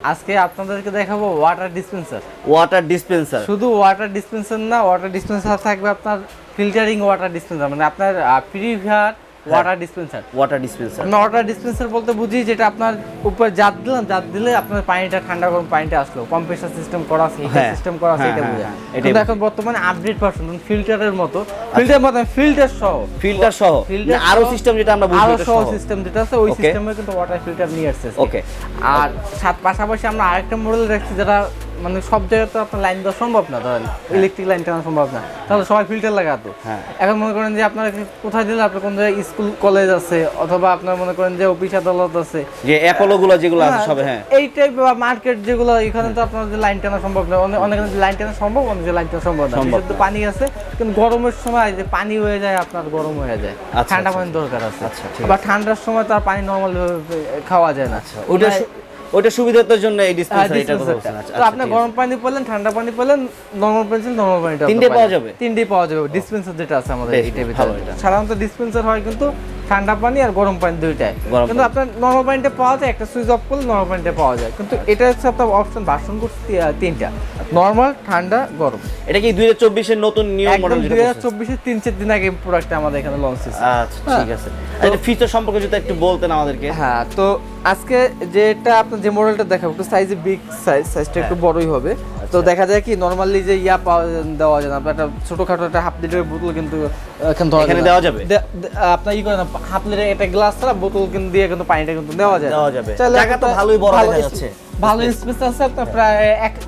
আজকে আপনাদেরকে দেখাবো ওয়াটার ডিসপেন্সার ওয়াটার ডিসপেন্সার শুধু ওয়াটার ডিসপেন্সার না ওয়াটার ডিসপেন্সার থাকবে আপনার ফিল্টারিং ওয়াটার ডিসপেন্সার মানে আপনার purifier water dispenser water dispenser আমরা ওয়াটার ডিসপেন্সার বলতে বুঝি যেটা আপনার উপরে জাত দিলাম জাত দিলে আপনার পানিটা ঠান্ডা গরম পানিটা আসলো। কম্প্রেসার সিস্টেম করা আছে হিটার হ্যাঁ, সিস্টেম করা আছে হ্যাঁ, এটা হ্যাঁ, বুঝে কিন্তু এখন বর্তমানে আপডেট ভার্সন ফিল্টারের মতো। ফিল্টার মতো ফিল্টার সহ। ফিল্টার সহ। Filter না, আরও সিস্টেম যেটা আমরা বুঝি আরও সহ। সিস্টেম যেটা আছে ওই. সিস্টেমে কিন্তু ওয়াটার ফিল্টার নিয়ে আসছে Okay. আর সাথে পাশাপাশি আমরা আরেকটা মডেল রাখছি যেটা মানে সব জায়গায় তো আপনার লাইন দেওয়া সম্ভব না ধরেন ইলেকট্রিক লাইন টানা সম্ভব না। তাহলে সবাই ফিল্টার লাগাতো হ্যাঁ। এখন মনে করেন যে আপনার কোথায় দিলে আপনার কোন জায়গায় স্কুল কলেজ আছে অথবা আপনার মনে করেন যে অফিস আদালত আছে। যে অ্যাপোলো গুলো যেগুলো আছে হ্যাঁ, সবে হ্যাঁ। এই টাইপ বা মার্কেট যেগুলো এখানে তো আপনার যে লাইন টানা সম্ভব না। অনেক অনেক লাইন টানা সম্ভব অনেক লাইন টানা সম্ভব না। বিশুদ্ধ পানি আছে কিন্তু গরমের সময় যে পানি হয়ে যায় আপনার গরম হয়ে যায়। আচ্ছা, ঠান্ডা আচ্ছা। পানি দরকার আছে। আচ্ছা, বা ঠান্ডার সময় তার পানি নর্মাল খাওয়া যায় না। ওটা মানে- ওটা সুবিধার জন্য এই হ্যাঁ, ডিসপেন্সার বলছেন টা। আচ্ছা তো আপনি আচ্ছা, গরম পানি পেলেন ঠান্ডা পানি পেলেন নর্মাল পানি ছিল নর্মাল পানিটা আপনি পাওয়া যাবে? তিনটেই পাওয়া যাবে। ডিসপেন্সার যেটা আছে আমাদের ভালো এটা। সাধারণত ডিসপেন্সার হয় কিন্তু ঠান্ডা পানি আর গরম পানি দুইটাই। কিন্তু আপনার নর্মাল পানিটা পাওয়া যায় একটা সুইচ অফ করলে নর্মাল পানিটা পাওয়া যায়। কিন্তু এটা হচ্ছে আপনার অপশন ভার্সন করছে তিনটা। নর্মাল ঠান্ডা গরম। এটা কি 2024 এর নতুন নিউ মডেল দুই যেটা হাজার বলছেন? চব্বিশের তিন চার দিন আগে প্রোডাক্ট আমাদের এখানে লঞ্চ হয়েছে। আচ্ছা ঠিক আছে। এটা ফিচার সম্পর্কে যদি একটু বলতেন আমাদেরকে। হ্যাঁ তো আজকে যেটা আপনার যে মডেলটা দেখাবো একটু সাইজে বিগ সাইজ সাইজটা একটু বড়ই হবে তো দেখা যায় কি নরমালি যে ইয়া পাওয়া দেওয়া যায় না আপনার একটা ছোটখাটো একটা হাফ লিটারের বোতল কিন্তু এখানে এখানে দেওয়া যাবে? আপনার ই করে না হাফ লিটার একটা গ্লাস ছাড়া বোতল কিন্তু দিয়ে কিন্তু পানিটা কিন্তু দেওয়া যায় দেওয়া যাবে। জায়গা তো ভালোই বড় হয়ে দেখা যাচ্ছে। ভালো স্পেস আছে আপনার প্রায়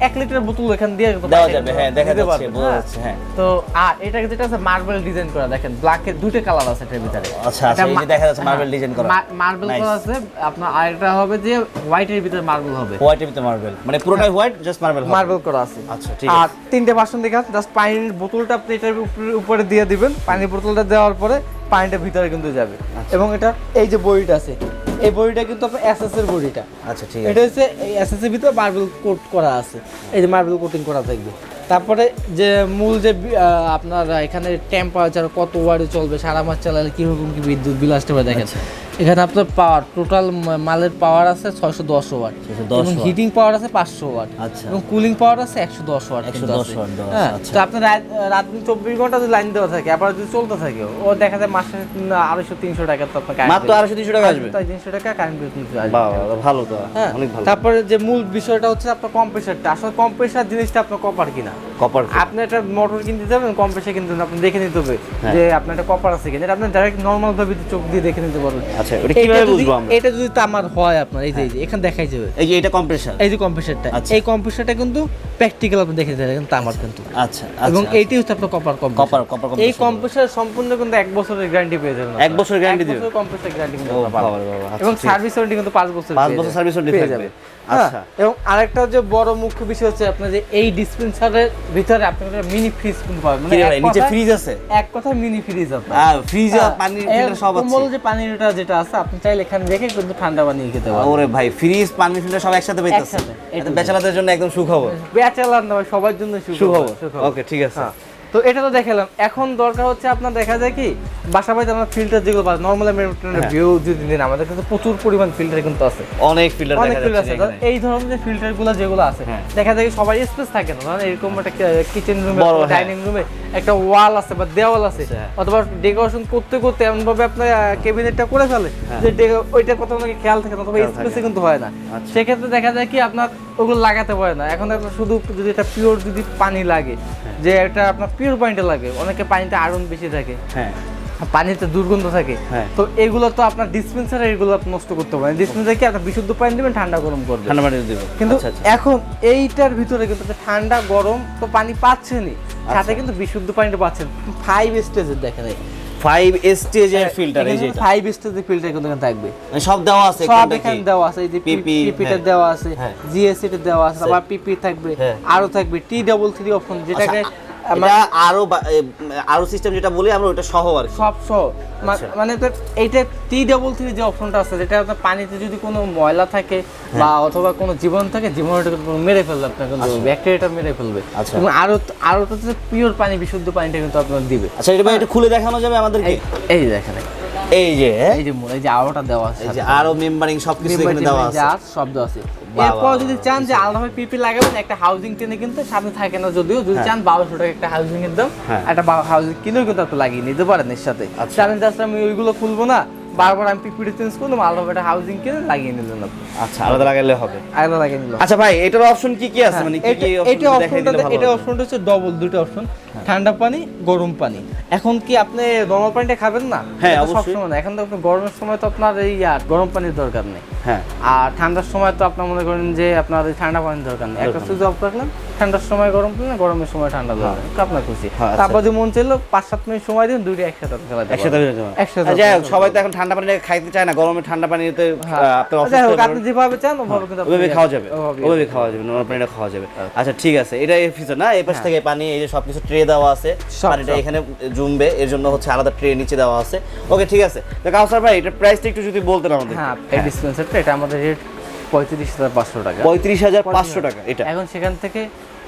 এক লিটার বোতল এখানে দিয়ে দেওয়া যাবে, হ্যাঁ, দেখা যাচ্ছে, বোঝা হ্যাঁ। যাচ্ছে, হ্যাঁ। তো আর এটা যেটা আছে মার্বেল ডিজাইন করা দেখেন ব্ল্যাকের দুটো কালার আছে এটার ভিতরে। আচ্ছা, আচ্ছা, এই যে দেখা যাচ্ছে marble design করা। মার্বেল করা আছে আপনার আরেকটা হবে যে হোয়াইটের ভিতরে মার্বেল হবে। হোয়াইটের ভিতরে মার্বেল মানে পুরোটাই হোয়াইট জাস্ট মার্বেল মার্বেল করা আছে। আচ্ছা, ঠিক আর তিনটে বাসন দেখা জাস্ট পানির বোতলটা আপনি এটার উপরে- উপরে দিয়ে দিবেন পানির বোতলটা দেওয়ার পরে পানিটা ভিতরে কিন্তু যাবে। আচ্ছা। এবং এটা এই যে বড়িটা আছে এই বড়িটা কিন্তু আপনার এসএস এর বড়িটা। আচ্ছা ঠিক আছে। এটা হচ্ছে এই এসএস এর ভিতরে মার্বেল কোট করা আছে। এই যে মার্বেল কোটিং করা থাকবে। তারপরে যে মূল যে আপনার এখানে টেম্পারেচার কত ওয়ার্ডে চলবে সারা মাস চালালে কীরকম কি বিদ্যুৎ বিল আসতে পারে দেখেন। আচ্ছা। এখানে আপনার পাওয়ার টোটাল মালের পাওয়ার আছে ছয়শো দশ ওয়াট এবং হিটিং পাওয়ার আছে পাঁচশো ওয়াট আচ্ছা। এবং কুলিং পাওয়ার আছে একশো দশ ওয়াট 110 watt দেওয়া আছে, হ্যাঁ আচ্ছা। তো আপনার রাত দিন চব্বিশ ঘণ্টা যদি লাইন দেওয়া থাকে আবার যদি চলতে থাকে ও দেখা যায় মাসে আড়াইশো তিনশো টাকা তো আপনার মাত্র। 250 300 টাকা আসবে? তাই তিনশো টাকা কারেন্ট বিল কিন্তু আসবে ভালো তো হ্যাঁ তারপরে যে মূল বিষয়টা হচ্ছে আপনার কম্প্রেসারটা আসলে কম্প্রেসার জিনিসটা আপনার কপার কিনা কপার আপনি একটা মোটর কিনতে যাবেন কম্প্রেসার কিনতে আপনি দেখে নিতে হবে হ্যাঁ। যে আপনার একটা কপার আছে কিনা এটা আপনি ডাইরেক্ট নর্মাল ভাবে চোখ দিয়ে দেখে নিতে পারবেন আচ্ছা, এটা কীভাবে বুঝব আমরা? এটা যদি তামার হয় আপনার এই যে এখানে দেখাই যাবে এই যে এটা কম্প্রেসার এই যে কম্প্রেসারটা আচ্ছা। এই কম্প্রেসারটা কিন্তু প্র্যাকটিক্যাল আপনি দেখে পারেন তামার কিন্তু আচ্ছা এবং আচ্ছা, এইটি হচ্ছে আপনার কপার কপার কপার এই কম্প্রেসার সম্পূর্ণ কিন্তু এক বছরের গ্যারান্টি পেয়ে যাবেন এক বছরের guarantee দিবে? কম্প্রেসার গ্যারান্টি কিন্তু পাবেন। আচ্ছা, এবং সার্ভিস ওয়ারেন্টি কিন্তু পাঁচ বছর পাঁচ পেয়ে বছর পেয়ে থাকবে। যাবে। হ্যাঁ, আচ্ছা। এবং আরেকটা যে বড় মুখ্য বিষয় হচ্ছে আপনার যে এই ডিসপেন্সারের ভিতরে আপনি মিনি ফ্রিজ কিন্তু পাবেন। ভাই, নিচে ফ্রিজ আছে? এক কথা মিনি ফ্রিজ আছে হ্যাঁ ফ্রিজ ফিল্টার সব আছে। কোমল যে পানিটা যেটা আছে আপনি চাইলে এখানে রেখে কিন্তু ঠান্ডা পানি খেতে পারবেন ওরে ভাই ফ্রিজ পানি ফিল্টার সব একসাথে পাইতেছে এটা জন্য একদম সুখবর। ব্যাচেলার না ভাই, সবার জন্য সুখবর সুখবর। ওকে ঠিক আছে। হ্যাঁ। তো এটা তো দেখালাম এখন দরকার হচ্ছে আপনার দেখা যায় কি বাসা বাড়িতে আমরা ফিল্টার যেগুলো পাই নর্মাল হ্যাঁ। ভিউ যদি দিন আমাদের কাছে প্রচুর পরিমাণ ফিল্টার কিন্তু আছে অনেক ফিল্টার অনেক দেখা ফিল্টার যাচ্ছে আছে। এই ধরনের ফিল্টারগুলো যেগুলো আছে হ্যাঁ। দেখা যায় সবার স্পেস থাকে না ধরেন এরকম একটা কিচেন রুমে হ্যাঁ। ডাইনিং রুমে একটা ওয়াল আছে বা দেওয়াল আছে আচ্ছা, হ্যাঁ। অথবা ডেকোরেশন করতে করতে এমন ভাবে আপনার ক্যাবিনেটটা করে ফেলে যে ডে- ওইটার কথা আপনাকে খেয়াল থাকে না হ্যাঁ। থাকে স্পেসে কিন্তু হয় না আচ্ছা। সেক্ষেত্রে দেখা যায় কি আপনার ওগুলো লাগাতে পারে না এখন আপনার শুধু যদি এটা পিওর যদি পানি লাগে হ্যাঁ। যে এটা আপনার পিওর পানিটা লাগে। অনেকে পানিতে আয়রন বেশি থাকে। হ্যাঁ। পানিতে দুর্গন্ধ থাকে। হ্যাঁ। তো এগুলো তো আপনার ডিসপেন্সারে এগুলো নষ্ট করতে পারেন। ডিসপেন্সারে কি আপনার বিশুদ্ধ পানি দিবেন ঠান্ডা গরম করবে ঠান্ডা পানি দেবো কিন্তু আচ্ছা আচ্ছা। এখন এইটার ভিতরে কিন্তু ঠান্ডা গরম তো পানি পাচ্ছেনই। আচ্ছা। সাথে কিন্তু বিশুদ্ধ পানিটা পাচ্ছেন। ফাইভ স্টেজের দেখেন ফাইভ স্টেজের ফিল্টার এই যে। ফাইভ স্টেজের ফিল্টার কিন্তু এখানে থাকবে। মানে সব দেওয়া আছে সব এখানে দেওয়া আছে এই যে PP, পিপিটা হ্যাঁ। দেওয়া আছে হ্যাঁ। জিএসসি টা দেওয়া আছে আবার পিপি থাকবে হ্যাঁ। আরও থাকবে টি ডাবল থ্রি অপশন যেটাকে আচ্ছা, এটা আরও আরও সিস্টেম যেটা বলি আমরা ওটা সহ আর সব সহ। আচ্ছা। মানে এইটা টি ডাবল থ্রি যে অপশনটা আছে যেটা আপনার পানিতে যদি কোনো ময়লা থাকে হ্যাঁ। বা অথবা কোনো জীবন থাকে জীবনটা মেরে ফেলবে আপনার কিন্তু ব্যাকটেরিয়াটা মেরে ফেলবে। আচ্ছা। এবং আরও আরও তো পিওর পানি বিশুদ্ধ পানিটা কিন্তু আপনার দিবে। আচ্ছা এটা একটু খুলে দেখানো যাবে আমাদেরকে? এই- দেখেন এই যে। হ্যাঁ? এই যে এই যে আরোটা দেওয়া আছে এই যে আরও মেম্বারিং সবকিছু এখানে দেওয়া আছে। যা শব্দ আছে। এরপর যদি চান যে আলাদাভাবে পিপি লাগাবেন একটা হাউজিং টেনে কিন্তু সামনে থাকে না যদিও যদি হ্যাঁ। চান বারোশো টাকা একটা হাউজিং এর দাম হ্যাঁ। একটা হাউজিং কিনেও কিন্তু আপনি লাগিয়ে নিতে পারেন এর সাথে আচ্ছা। জানেন জাস্ট আমি ওইগুলো খুলবো না বারবার আমি পিপিটা চেঞ্জ করলাম আলাদা একটা হাউজিং কিনে লাগিয়ে নিলেন আপনি। আচ্ছা আলাদা লাগালে হবে। আলাদা লাগিয়ে নিলাম। আচ্ছা ভাই এটার অপশন কি কি আছে? মানে কি কি এটা- এটা অপশনটা এটা অপশনটা হচ্ছে ডবল দুটো অপশন ঠান্ডা পানি গরম পানি। এখন কি আপনি নরমাল পানিটা খাবেন না? হ্যাঁ, অবশ্যই। সবসময় না। এখন তো আপনি গরমের সময় তো আপনার এই আর গরম পানির দরকার নেই। হ্যাঁ। আর ঠান্ডার সময় তো আপনার মনে করেন যে আপনার ঠান্ডা পানির দরকার নেই। একটা সুইচ অফ রাখলেন ঠান্ডার সময় গরম করলেন গরমের সময় ঠান্ডা দরকার আপনার খুশি। হ্যাঁ, আচ্ছা। তারপর যদি মন চাইলো পাঁচ সাত মিনিট সময় দিন দুইটা একসাথে আপনি খেলাতে একসাথে। হয়ে একসাথে আপনি সবাই তো এখন ঠান্ডা পানি খাইতে চায় না গরমে ঠান্ডা পানিতে হ্যাঁ। অসুস্থ আপনি যেভাবে চান ওভাবে কিন্তু ওভাবে খাওয়া যাবে ওভাবে খাওয়া যাবে। নরমাল পানিটা খাওয়া যাবে। আচ্ছা। ঠিক আছে এটা এই ফিচার না? এই পাশ থেকে পানি এই যে সবকিছু ট্রে দেওয়া আছে সব, পানিটা এখানে জমবে এর জন্য হচ্ছে আলাদা ট্রে নিচে দেওয়া আছে। ওকে ঠিক আছে। তো কাউসার ভাই এটা প্রাইসটা একটু যদি বলতেন আমাদের। হ্যাঁ এই ডিসপেন্সারটা এটা আমাদের রেট পঁয়ত্রিশ হাজার পাঁচশো টাকা। পঁয়ত্রিশ হাজার পাঁচশো টাকা এটা। এখন সেখান থেকে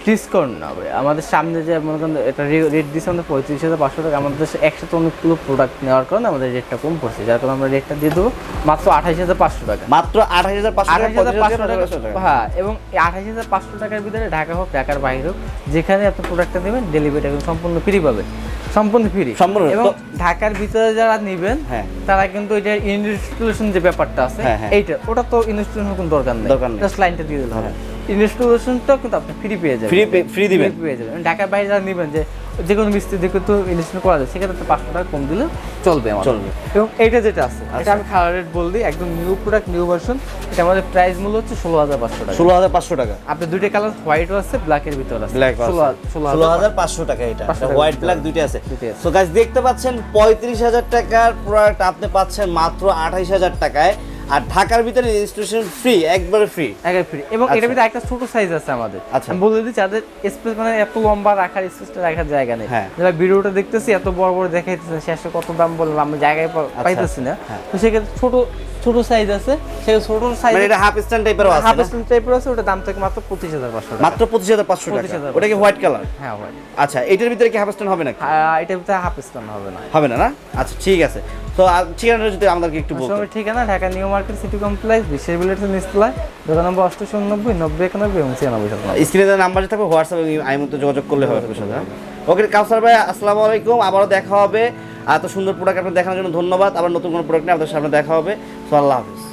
ডিসকাউন্ট না হবে আমাদের সামনে যে মনে করেন এটা রেট দিচ্ছে আমাদের পঁয়ত্রিশ হাজার পাঁচশো টাকা আমাদের দেশে একসাথে অনেকগুলো প্রোডাক্ট নেওয়ার কারণে আমাদের রেটটা কম পড়ছে যার কারণে আমরা রেটটা দিয়ে দেবো মাত্র আঠাশ হাজার পাঁচশো টাকা মাত্র আঠাশ হাজার পাঁচশো টাকা আঠাশ হাজার পাঁচশো টাকা। হ্যাঁ এবং এই আঠাশ হাজার পাঁচশো টাকার ভিতরে ঢাকা হোক ঢাকার বাইরে হোক যেখানে আপনি প্রোডাক্টটা নেবেন ডেলিভারি সম্পূর্ণ ফ্রি পাবেন সম্পূর্ণ ফ্রি সম্পূর্ণ, এবং ঢাকার ভিতরে যারা নেবেন হ্যাঁ। তারা কিন্তু এটা ইনস্টলেশন যে ব্যাপারটা আছে হ্যাঁ, হ্যাঁ। এইটা ওটা তো ইনস্টলেশন কোনো দরকার নেই দরকার নেই। জাস্ট লাইনটা দিয়ে দিলে হবে ইনস্টলেশনটাও কিন্তু আপনি ফ্রি পেয়ে যাবেন। পে- free দিবেন? পেয়ে যাবেন। ঢাকার বাইরে যারা নেবেন যে যে কোনো মিস্ত্রি দেখে তো ইনস্টল করা যায় সেক্ষেত্রে পাঁচশো টাকা কম দিলে চলবে আমার। চলবে। এবং এইটা যেটা আছে আচ্ছা। এটা আমি খাওয়ার রেট বল একদম নিউ প্রোডাক্ট নিউ ভার্সন এটা আমাদের প্রাইস মূল্য হচ্ছে ষোলো হাজার পাঁচশো টাকা। ষোলো হাজার পাঁচশো টাকা। আপনি দুইটা কালার হোয়াইটও আছে ব্ল্যাকের ভিতর আছে। ব্ল্যাক ষোলো হাজার পাঁচশো টাকা এটা। হোয়াইট ব্ল্যাক দুইটা আছে। সো গাইস দেখতে পাচ্ছেন পঁয়ত্রিশ হাজার টাকার প্রোডাক্ট আপনি পাচ্ছেন মাত্র আঠাইশ হাজার টাকায়। আর ঢাকার ভিতরে রেজিস্ট্রেশন ফ্রি একবারে ফ্রি একের ফ্রি এবং আচ্ছা। এটার ভিতরে একটা ছোট সাইজ আছে আমাদের। আচ্ছা। আমি বলে দিচ্ছি যাদের স্পেস মানে এত লম্বা রাখার স্পেসটা রাখার জায়গা নেই। হ্যাঁ। যারা ভিডিওটা দেখতেছি এত বড় বড় দেখাইতেছে শেষে কত দাম বললাম আমরা জায়গায় পাইতেছি না। হ্যাঁ। তো সেক্ষেত্রে ছোট ছোট সাইজ আছে। সেই ছোট সাইজ মানে এটা হাফ স্ট্যান্ড টাইপের আছে হাফ স্ট্যান্ড টাইপের আছে ওটা দাম থেকে মাত্র পঁচিশ হাজার পাঁচশো টাকা। মাত্র পঁচিশ হাজার পাঁচশো টাকা। 25,500 ওটা কি হোয়াইট কালার হ্যাঁ ভাই আচ্ছা এটার ভিতরে কি হাফ স্ট্যান্ড হবে নাকি? এটার ভিতরে হাফ স্ট্যান্ড হবে না। হবে না না? আচ্ছা ঠিক আছে। তো ঠিকানাটা যদি আমাদেরকে একটু সময় ঠিকানা Dhaka new market city complex বিশ্বের বিলেটের নিচতলায় দোকান নম্বর অষ্টশো উনব্বই নব্বই, একানব্বই এবং ছিয়ানব্বই স্ক্রিনে যে নাম্বার থাকবে হোয়াটসঅ্যাপ আই মতো যোগাযোগ করলে হবে আপনার সাথে ওকে কাউসার ভাই, আসসালামু আলাইকুম, আবারও দেখা হবে। এত সুন্দর প্রোডাক্ট আপনার দেখানোর জন্য ধন্যবাদ, আবার নতুন কোনো প্রোডাক্ট নিয়ে আপনাদের সামনে দেখা হবে। সো আল্লাহ হাফিজ।